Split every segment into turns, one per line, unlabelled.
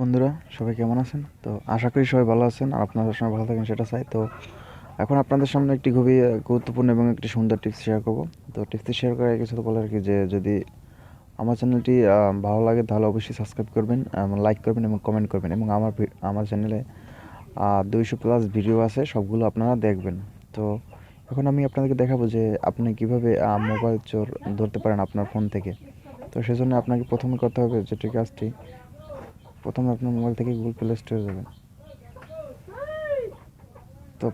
বন্ধুরা, সবাই কেমন আছেন? তো আশা করি সবাই ভালো আছেন আর আপনারা সবাই ভালো থাকেন, সেটা চাই। তো এখন আপনাদের সামনে একটি খুবই গুরুত্বপূর্ণ এবং একটি সুন্দর টিপস শেয়ার করব। তো টিপসটি শেয়ার করার আগে শুধু বলার কি যে, যদি আমার চ্যানেলটি ভালো লাগে তাহলে অবশ্যই সাবস্ক্রাইব করবেন, এবং লাইক করবেন এবং কমেন্ট করবেন, এবং আমার আমার চ্যানেলে দুইশো প্লাস ভিডিও আছে, সবগুলো আপনারা দেখবেন। তো এখন আমি আপনাদেরকে দেখাবো যে আপনি কীভাবে মোবাইল চোর ধরতে পারেন আপনার ফোন থেকে। তো সেজন্য আপনাকে প্রথমে করতে হবে যেটি কাজটি প্রথমে আপনার মোবাইল থেকে গুগল প্লে স্টোরে যাবেন। তো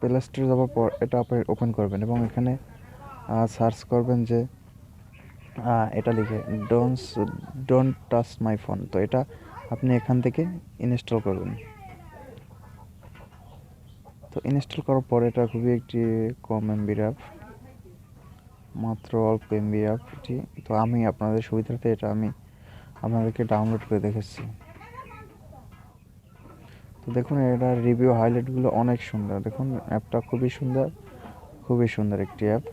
প্লে স্টোরে যাওয়ার পর এটা আপনি ওপেন করবেন এবং এখানে সার্চ করবেন যে এটা লিখে don'ts don't touch my phone তো এটা আপনি এখান থেকে ইনস্টল করবেন। তো ইনস্টল করার পর এটা খুবই একটি কম এমবির অ্যাপ মাত্র অল্প এমবি অ্যাপটি তো আমি আপনাদের সুবিধার্থে এটা আমি আপনাদেরকে ডাউনলোড করে দেখেছি। তো দেখুন এটা রিভিউ হাইলাইটগুলো অনেক সুন্দর। দেখুন অ্যাপটা খুবই সুন্দর খুবই সুন্দর একটি অ্যাপ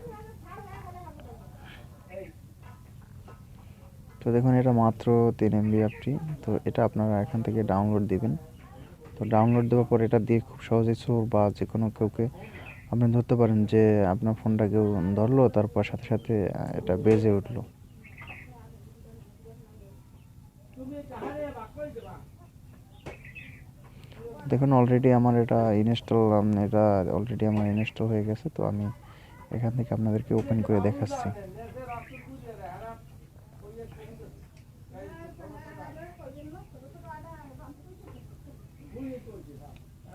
তো দেখুন, এটা মাত্র তিন এমবি অ্যাপটি তো এটা আপনারা এখান থেকে ডাউনলোড দিবেন। তো ডাউনলোড দেওয়ার পর এটা দিয়ে খুব সহজেই চোর বা যে কোনো কাউকে আপনি ধরতে পারেন যে আপনার ফোনটা কেউ ধরলো, তারপর সাথে সাথে এটা বেজে উঠল। দেখুন অলরেডি আমার এটা ইনস্টল এটা অলরেডি আমার ইনস্টল হয়ে গেছে, তো আমি এখান থেকে আপনাদেরকে ওপেন করে দেখাচ্ছি।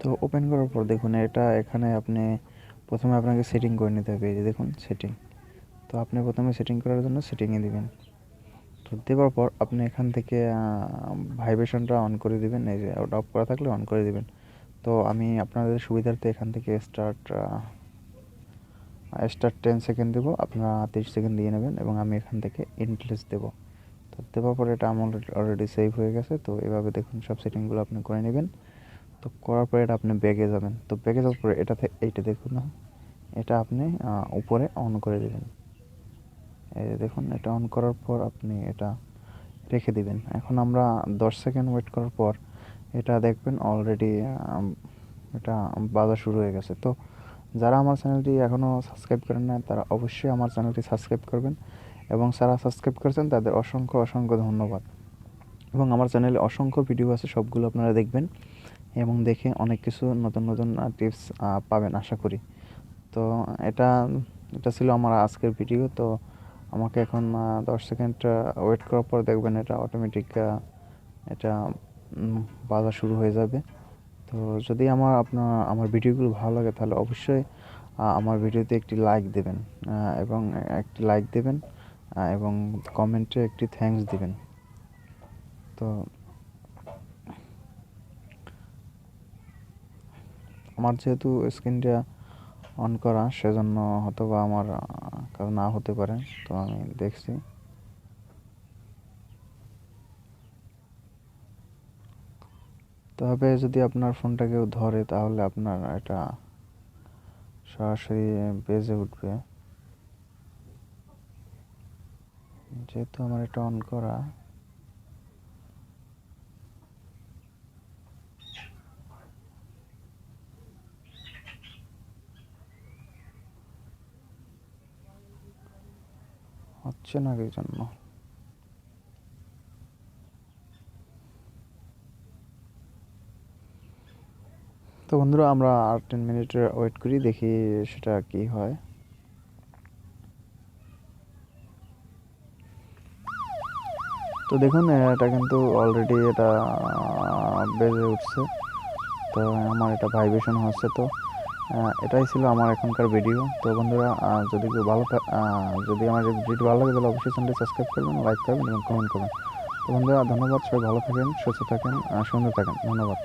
তো ওপেন করার পর দেখুন, এটা এখানে আপনি প্রথমে আপনাকে সেটিং করে নিতে হবে, এই যে দেখুন সেটিং তো আপনি প্রথমে সেটিং করার জন্য সেটিংয়ে দিবেন। দেওয়ার পর আপনি এখান থেকে ভাইব্রেশনটা অন করে দিবেন। এই যে, ওটা অফ করা থাকলে অন করে দিবেন। তো আমি আপনাদের সুবিধার্থে এখান থেকে স্টার্ট স্টার্ট টেন সেকেন্ড দেবো। আপনারা তিরিশ সেকেন্ড দিয়ে নেবেন এবং আমি এখান থেকে ইনপ্লেস দেবো। তো দেওয়ার পরে এটা আমার অলরেডি সেভ হয়ে গেছে। তো এভাবে দেখুন, সব সেটিংগুলো আপনি করে নেবেন। তো করার পরে এটা আপনি ব্যাগে যাবেন। তো ব্যাগে যাওয়ার পরে এটা এইটা দেখুন না, এটা আপনি উপরে অন করে দেবেন এই যে দেখুন, এটা অন করার পর আপনি এটা রেখে দিবেন। এখন আমরা দশ সেকেন্ড ওয়েট করার পর এটা দেখবেন অলরেডি এটা বাজা শুরু হয়ে গেছে। তো যারা আমার চ্যানেলটি এখনও সাবস্ক্রাইব করেন না তারা অবশ্যই আমার চ্যানেলটি সাবস্ক্রাইব করবেন এবং যারা সাবস্ক্রাইব করেছেন, তাদের অসংখ্য অসংখ্য ধন্যবাদ। এবং আমার চ্যানেলে অসংখ্য ভিডিও আছে, সবগুলো আপনারা দেখবেন এবং দেখে অনেক কিছু নতুন নতুন টিপস পাবেন, আশা করি। তো এটা এটা ছিল আমার আজকের ভিডিও তো আমাকে এখন দশ সেকেন্ড ওয়েট করার পর দেখবেন এটা অটোমেটিক এটা বাজা শুরু হয়ে যাবে। তো যদি আমার আপনার, আমার ভিডিওগুলো ভালো লাগে তাহলে অবশ্যই আমার ভিডিওতে একটি লাইক দেবেন এবং একটি লাইক দেবেন এবং কমেন্টে একটি থ্যাঙ্কস দিবেন। তো আমার যেহেতু স্ক্রিনটা অন করা, সেজন্য হয়তো বা আমার কাজ না হতে পারে, তো আমি দেখছি। তবে যদি আপনার ফোনটা কেউ ধরে, তাহলে আপনার এটা সরাসরি বেজে উঠবে। যেহেতু আমার এটা অন করা হচ্ছে না কি জন্য? তো বন্ধুরা, আমরা আর টেন মিনিট ওয়েট করি, দেখি সেটা কি হয়। তো দেখুন, এটা কিন্তু অলরেডি এটা বেজে উঠছে। তো আমার এটা ভাইব্রেশন হচ্ছে তো। এটাই ছিল আমার এখনকার ভিডিও তো বন্ধুরা যদি কেউ ভালো যদি আমার ভিডিও ভালো লাগে, তাহলে অবশ্যই চ্যানেলটি সাবস্ক্রাইব করবেন লাইক করবেন এবং কমেন্ট করবেন। তো বন্ধুরা, ধন্যবাদ, সবাই ভালো থাকেন, সুস্থ থাকেন সুন্দর থাকেন। ধন্যবাদ।